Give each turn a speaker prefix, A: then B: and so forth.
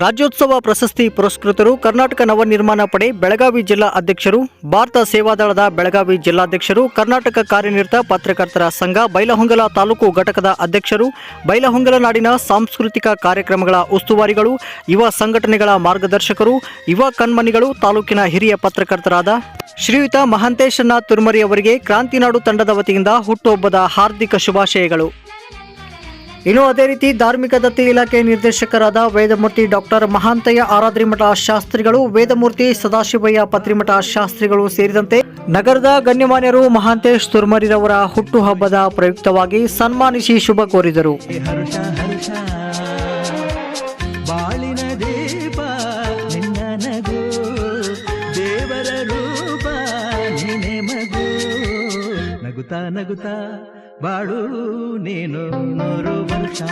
A: ರಾಜ್ಯೋತ್ಸವ ಪ್ರಶಸ್ತಿ ಪುರಸ್ಕೃತರು ಕರ್ನಾಟಕ ನವನಿರ್ಮಾಣ ಪಡೆ ಬೆಳಗಾವಿ ಜಿಲ್ಲಾ ಅಧ್ಯಕ್ಷರು, ಭಾರತ ಸೇವಾದಳದ ಬೆಳಗಾವಿ ಜಿಲ್ಲಾಧ್ಯಕ್ಷರು, ಕರ್ನಾಟಕ ಕಾರ್ಯನಿರತ ಪತ್ರಕರ್ತರ ಸಂಘ, ಬೈಲಹೊಂಗಲ ತಾಲೂಕು ಘಟಕದ ಅಧ್ಯಕ್ಷರು, ಬೈಲಹೊಂಗಲ ನಾಡಿನ ಸಾಂಸ್ಕೃತಿಕ ಕಾರ್ಯಕ್ರಮಗಳ ಉಸ್ತುವಾರಿಗಳು, ಯುವ ಸಂಘಟನೆಗಳ ಮಾರ್ಗದರ್ಶಕರು, ಯುವ ಕಣ್ಮನಿಗಳು ತಾಲೂಕಿನ ಹಿರಿಯ ಪತ್ರಕರ್ತರಾದ ಶ್ರೀಯುತ ಮಹಾಂತೇಶಣ್ಣ ತುರ್ಮರಿ ಅವರಿಗೆ ಕ್ರಾಂತಿನಾಡು ತಂಡದ ವತಿಯಿಂದ ಹುಟ್ಟುಹಬ್ಬದ ಹಾರ್ದಿಕ ಶುಭಾಶಯಗಳು. ಇನ್ನು ಅದೇ ರೀತಿ ಧಾರ್ಮಿಕ ದತ್ತಿ ಇಲಾಖೆ ನಿರ್ದೇಶಕರಾದ ವೇದಮೂರ್ತಿ ಡಾಕ್ಟರ್ ಮಹಾಂತಯ್ಯ ಆರಾದ್ರಿಮಠ ಶಾಸ್ತ್ರಿಗಳು, ವೇದಮೂರ್ತಿ ಸದಾಶಿವಯ್ಯ ಪತ್ರಿಮಠ ಶಾಸ್ತ್ರಿಗಳು ಸೇರಿದಂತೆ ನಗರದ ಗಣ್ಯಮಾನ್ಯರು ಮಹಾಂತೇಶ್ ತುರ್ಮರಿರವರ ಹುಟ್ಟುಹಬ್ಬದ ಪ್ರಯುಕ್ತವಾಗಿ ಸನ್ಮಾನಿಸಿ ಶುಭ ಕೋರಿದರು.
B: ಬಾಳು ನೀನು ನೂರು ವರ್ಷ.